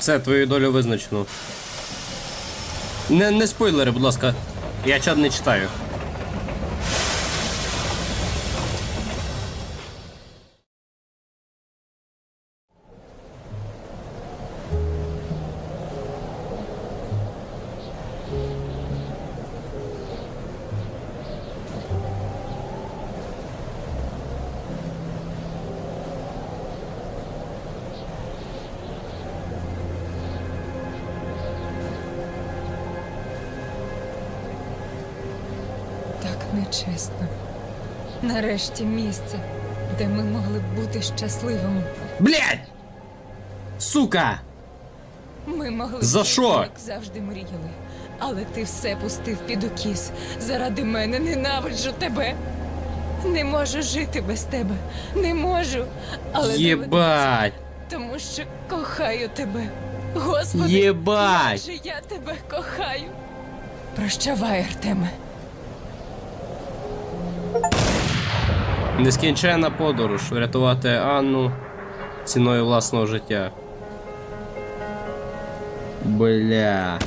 Все, твою долю визначено. Не, не спойлери, будь ласка. Я чат не читаю. Нечесно. Нарешті місце, де ми могли б бути щасливими. Блять! Сука! Ми могли б За жити, що? як завжди мріяли. Але ти все пустив під укіс. Заради мене ненавиджу тебе. Не можу жити без тебе. Не можу. Але доведеться, Єбать! тому що кохаю тебе. Господи, Єбать! як же я тебе кохаю. Прощавай, Артеме. Нескінченна подорож. Врятувати Анну ціною власного життя. Бля.